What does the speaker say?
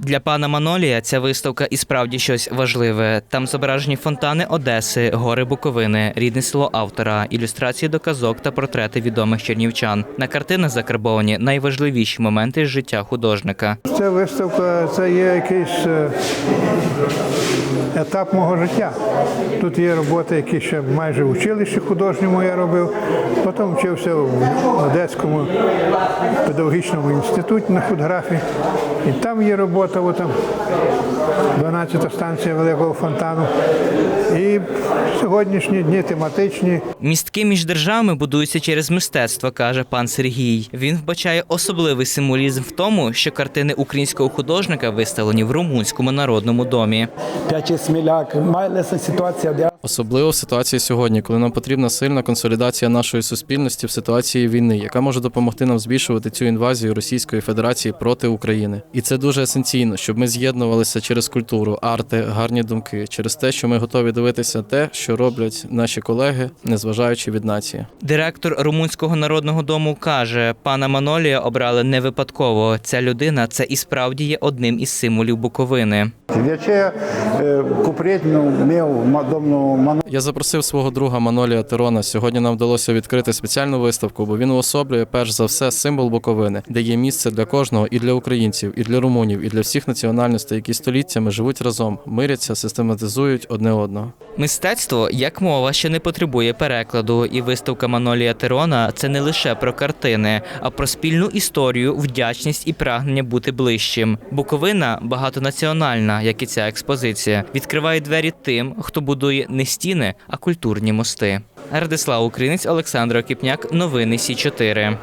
Для пана Манолія ця виставка і справді щось важливе. Там зображені фонтани Одеси, гори Буковини, рідне село автора, ілюстрації до казок та портрети відомих чернівчан. На картинах закарбовані найважливіші моменти з життя художника. Ця виставка це є якийсь е, етап мого життя. Тут є роботи, які ще майже в училищі художньому я робив. Потім вчився в Одеському педагогічному інституті на худграфі. І там є робота, от 12-та станція Великого фонтану. І сьогоднішні дні тематичні. Містки між державами будуються через мистецтво, каже пан Сергій. Він вбачає особливий символізм в тому, що картини українського художника виставлені в румунському народному домі. Особливо в ситуації сьогодні, коли нам потрібна сильна консолідація нашої суспільності в ситуації війни, яка може допомогти нам збільшувати цю інвазію Російської Федерації проти України. І це дуже есенційно, щоб ми з'єднувалися через культуру, арти, гарні думки, через те, що ми готові дивитися те, що роблять наші колеги, незважаючи від нації. Директор румунського народного дому каже, пана Манолія обрали не випадково. Ця людина це і справді є одним із символів Буковини. Ma- domnul Manu, Я запросив свого друга Манолія Терона. Сьогодні нам вдалося відкрити спеціальну виставку, бо він уособлює перш за все символ Буковини, де є місце для кожного і для українців, і для румунів, і для всіх національностей, які століттями живуть разом, миряться, систематизують одне одного. Мистецтво як мова, що не потребує перекладу, і виставка Манолія Терона це не лише про картини, а про спільну історію, вдячність і прагнення бути ближчим. Буковина багатонаціональна, як і ця експозиція, відкриває двері тим, хто будує не стіни, а культурні мости. Радислав Українець, Олександр Окіпняк, новини Сі 4